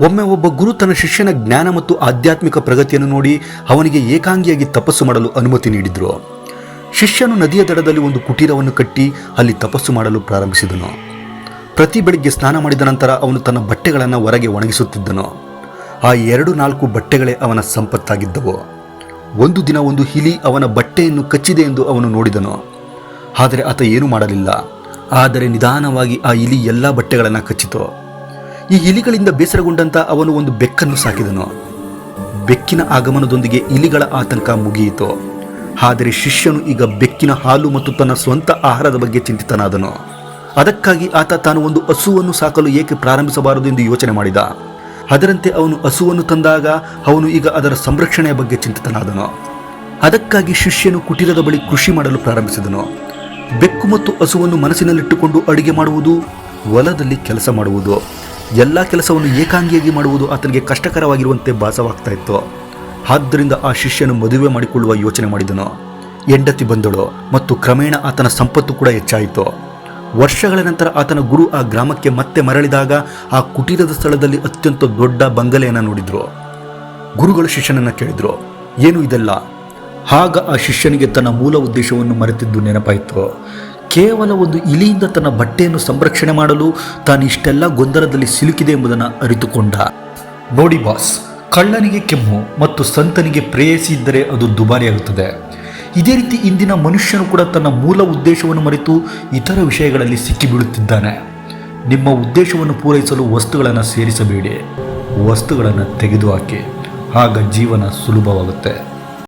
ಒಮ್ಮೆ ಒಬ್ಬ ಗುರು ತನ್ನ ಶಿಷ್ಯನ ಜ್ಞಾನ ಮತ್ತು ಆಧ್ಯಾತ್ಮಿಕ ಪ್ರಗತಿಯನ್ನು ನೋಡಿ ಅವನಿಗೆ ಏಕಾಂಗಿಯಾಗಿ ತಪಸ್ಸು ಮಾಡಲು ಅನುಮತಿ ನೀಡಿದ್ರು. ಶಿಷ್ಯನು ನದಿಯ ದಡದಲ್ಲಿ ಒಂದು ಕುಟೀರವನ್ನು ಕಟ್ಟಿ ಅಲ್ಲಿ ತಪಸ್ಸು ಮಾಡಲು ಪ್ರಾರಂಭಿಸಿದನು. ಪ್ರತಿ ಬೆಳಿಗ್ಗೆ ಸ್ನಾನ ಮಾಡಿದ ನಂತರ ಅವನು ತನ್ನ ಬಟ್ಟೆಗಳನ್ನು ಹೊರಗೆ ಒಣಗಿಸುತ್ತಿದ್ದನು. ಆ ಎರಡು ನಾಲ್ಕು ಬಟ್ಟೆಗಳೇ ಅವನ ಸಂಪತ್ತಾಗಿದ್ದವು. ಒಂದು ದಿನ ಒಂದು ಹಿಲಿ ಅವನ ಬಟ್ಟೆಯನ್ನು ಕಚ್ಚಿದೆ ಎಂದು ಅವನು ನೋಡಿದನು. ಆದರೆ ಆತ ಏನೂ ಮಾಡಲಿಲ್ಲ. ಆದರೆ ನಿಧಾನವಾಗಿ ಆ ಇಲಿ ಎಲ್ಲ ಬಟ್ಟೆಗಳನ್ನು ಕಚ್ಚಿತು. ಈ ಇಲಿಗಳಿಂದ ಬೇಸರಗೊಂಡಂತ ಅವನು ಒಂದು ಬೆಕ್ಕನ್ನು ಸಾಕಿದನು. ಬೆಕ್ಕಿನ ಆಗಮನದೊಂದಿಗೆ ಇಲಿಗಳ ಆತಂಕ ಮುಗಿಯಿತು. ಆದರೆ ಶಿಷ್ಯನು ಈಗ ಬೆಕ್ಕಿನ ಹಾಲು ಮತ್ತು ತನ್ನ ಸ್ವಂತ ಆಹಾರದ ಬಗ್ಗೆ ಚಿಂತಿತನಾದನು. ಅದಕ್ಕಾಗಿ ಆತ ತಾನು ಒಂದು ಹಸುವನ್ನು ಸಾಕಲು ಏಕೆ ಪ್ರಾರಂಭಿಸಬಾರದು ಎಂದು ಯೋಚನೆ ಮಾಡಿದ. ಅದರಂತೆ ಅವನು ಹಸುವನ್ನು ತಂದಾಗ ಅವನು ಈಗ ಅದರ ಸಂರಕ್ಷಣೆಯ ಬಗ್ಗೆ ಚಿಂತಿತನಾದನು. ಅದಕ್ಕಾಗಿ ಶಿಷ್ಯನು ಕುಟೀರದ ಬಳಿ ಕೃಷಿ ಮಾಡಲು ಪ್ರಾರಂಭಿಸಿದನು. ಬೆಕ್ಕು ಮತ್ತು ಹಸುವನ್ನು ಮನಸ್ಸಿನಲ್ಲಿಟ್ಟುಕೊಂಡು ಅಡುಗೆ ಮಾಡುವುದು, ಹೊಲದಲ್ಲಿ ಕೆಲಸ ಮಾಡುವುದು. ಎಲ್ಲ ಕೆಲಸವನ್ನು ಏಕಾಂಗಿಯಾಗಿ ಮಾಡುವುದು ಆತನಿಗೆ ಕಷ್ಟಕರವಾಗಿರುವಂತೆ ಭಾಸವಾಗ್ತಾ ಇತ್ತು. ಆದ್ದರಿಂದ ಆ ಶಿಷ್ಯನು ಮದುವೆ ಮಾಡಿಕೊಳ್ಳುವ ಯೋಚನೆ ಮಾಡಿದನು. ಹೆಂಡತಿ ಬಂದಳು ಮತ್ತು ಕ್ರಮೇಣ ಆತನ ಸಂಪತ್ತು ಕೂಡ ಹೆಚ್ಚಾಯಿತು. ವರ್ಷಗಳ ನಂತರ ಆತನ ಗುರು ಆ ಗ್ರಾಮಕ್ಕೆ ಮತ್ತೆ ಮರಳಿದಾಗ ಆ ಕುಟೀರದ ಸ್ಥಳದಲ್ಲಿ ಅತ್ಯಂತ ದೊಡ್ಡ ಬಂಗಲೆಯನ್ನು ನೋಡಿದ್ರು. ಗುರುಗಳು ಶಿಷ್ಯನನ್ನು ಕೇಳಿದ್ರು, ಏನು ಇದೆಲ್ಲ? ಆಗ ಆ ಶಿಷ್ಯನಿಗೆ ತನ್ನ ಮೂಲ ಉದ್ದೇಶವನ್ನು ಮರೆತಿದ್ದು ನೆನಪಾಯಿತು. ಕೇವಲ ಒಂದು ಇಲಿಯಿಂದ ತನ್ನ ಬಟ್ಟೆಯನ್ನು ಸಂರಕ್ಷಣೆ ಮಾಡಲು ತಾನಿಷ್ಟೆಲ್ಲ ಗೊಂದಲದಲ್ಲಿ ಸಿಲುಕಿದೆ ಎಂಬುದನ್ನು ಅರಿತುಕೊಂಡ. ನೋಡಿ ಬಾಸ್, ಕಳ್ಳನಿಗೆ ಕೆಮ್ಮು ಮತ್ತು ಸಂತನಿಗೆ ಪ್ರೇಯಸಿ ಇದ್ದರೆ ಅದು ದುಬಾರಿಯಾಗುತ್ತದೆ ಇದೇ ರೀತಿ ಇಂದಿನ ಮನುಷ್ಯನು ಕೂಡ ತನ್ನ ಮೂಲ ಉದ್ದೇಶವನ್ನು ಮರೆತು ಇತರ ವಿಷಯಗಳಲ್ಲಿ ಸಿಕ್ಕಿಬಿಡುತ್ತಿದ್ದಾನೆ. ನಿಮ್ಮ ಉದ್ದೇಶವನ್ನು ಪೂರೈಸಲು ವಸ್ತುಗಳನ್ನು ಸೇರಿಸಬೇಡಿ. ವಸ್ತುಗಳನ್ನು ತೆಗೆದುಹಾಕಿ, ಆಗ ಜೀವನ ಸುಲಭವಾಗುತ್ತೆ.